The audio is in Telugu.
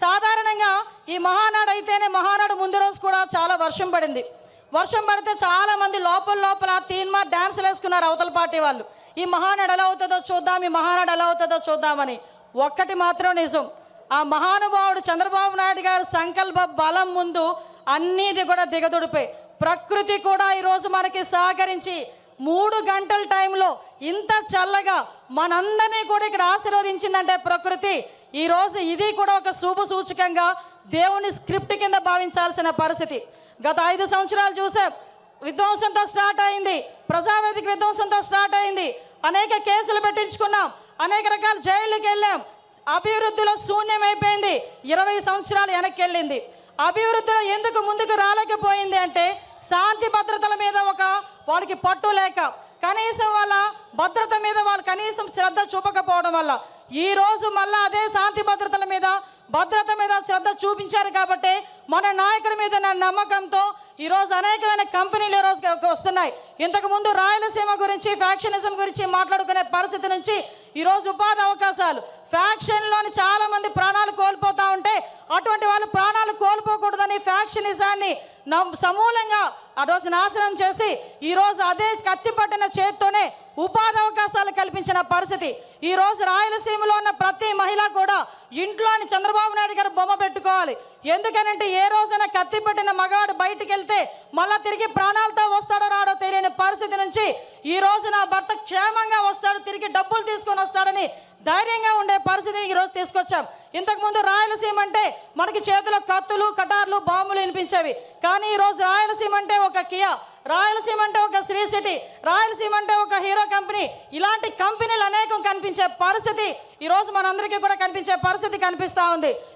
సాధారణంగా ఈ మహానాడు అయితేనే మహానాడు ముందు రోజు కూడా చాలా వర్షం పడింది. వర్షం పడితే చాలా మంది లోపల లోపల తీన్మా డ్యాన్సులు వేసుకున్నారు అవతల పార్టీ వాళ్ళు. ఈ మహానాడు ఎలా అవుతుందో చూద్దాం ఈ మహానాడు ఎలా అవుతుందో చూద్దామని. ఒక్కటి మాత్రం నిజం. ఆ మహానుభావుడు చంద్రబాబు నాయుడు గారి సంకల్ప బలం ముందు అన్నీది కూడా దిగదుడిపోయి ప్రకృతి కూడా ఈరోజు మనకి సహకరించి మూడు గంటల టైంలో ఇంత చల్లగా మనందరినీ కూడా ఇక్కడ ఆశీర్వదించిందంటే ప్రకృతి. ఈరోజు ఇది కూడా ఒక శుభ సూచకంగా దేవుని స్క్రిప్ట్ కింద భావించాల్సిన పరిస్థితి. గత ఐదు సంవత్సరాలు చూసాం విధ్వంసంతో స్టార్ట్ అయింది. ప్రజావేదిక విధ్వంసంతో స్టార్ట్ అయింది. అనేక కేసులు పెట్టించుకున్నాం అనేక రకాల జైళ్ళకి వెళ్ళాం. అభివృద్ధిలో శూన్యమైపోయింది. ఇరవై సంవత్సరాలు వెనక్కి వెళ్ళింది. అభివృద్ధిలో ఎందుకు ముందుకు రాలేకపోయింది శాంతి భద్రతల మీద ఒక వాళ్ళకి పట్టు లేక కనీసం వాళ్ళ భద్రత మీద వాళ్ళు కనీసం శ్రద్ధ చూపకపోవడం వల్ల ఈ రోజు మళ్ళా అదే శాంతి భద్రతల మీద భద్రత మీద శ్రద్ధ చూపించారు కాబట్టి మన నాయకుడి మీద ఉన్న నమ్మకంతో ఈరోజు అనేకమైన కంపెనీలు ఈ రోజు వస్తున్నాయి. ఇంతకుముందు రాయలసీమ గురించి ఫ్యాక్షనిజం గురించి మాట్లాడుకునే పరిస్థితి నుంచి ఈరోజు ఉపాధి అవకాశాలు ఫ్యాక్షన్లోని చాలామంది ప్రాణాలు కోల్పోతా ఉంటే అటువంటి వాళ్ళు ప్రాణాలు కోల్పోకూడదని ఫ్యాక్షనిజాన్ని సమూలంగా ఆ రోజు నాశనం చేసి ఈరోజు అదే కత్తి పట్టిన చేత్తోనే ఉపాధి అవకాశాలు కల్పించిన పరిస్థితి. ఈ రోజు రాయలసీమలో ఉన్న ప్రతి మహిళ కూడా ఇంట్లోని చంద్రబాబు నాయుడు గారు బొమ్మ పెట్టుకోవాలి. ఎందుకనంటే ఏ రోజైనా కత్తి పట్టిన మగాడు బయటికి వెళ్తే మళ్ళా తిరిగి ప్రాణాలతో వస్తాడో రాడో తెలియని పరిస్థితి నుంచి ఈ రోజు నా భర్త క్షేమంగా వస్తాడు తిరిగి డబ్బులు తీసుకొని వస్తాడని ధైర్యంగా ఉండే పరిస్థితిని ఈ రోజు తీసుకొచ్చాం. ఇంతకుముందు రాయలసీమ అంటే మనకి చేతిలో కత్తులు కటార్లు బాంబులు వినిపించేవి. కానీ ఈరోజు రాయలసీమ అంటే ఒక కియా. రాయలసీమ అంటే ఒక శ్రీ సిటీ. రాయలసీమ అంటే ఒక హీరో కంపెనీ. ఇలాంటి కంపెనీలు అనేకం కనిపించే పరిస్థితి ఈరోజు మనందరికీ కూడా కనిపించే పరిస్థితి కనిపిస్తూ ఉంది.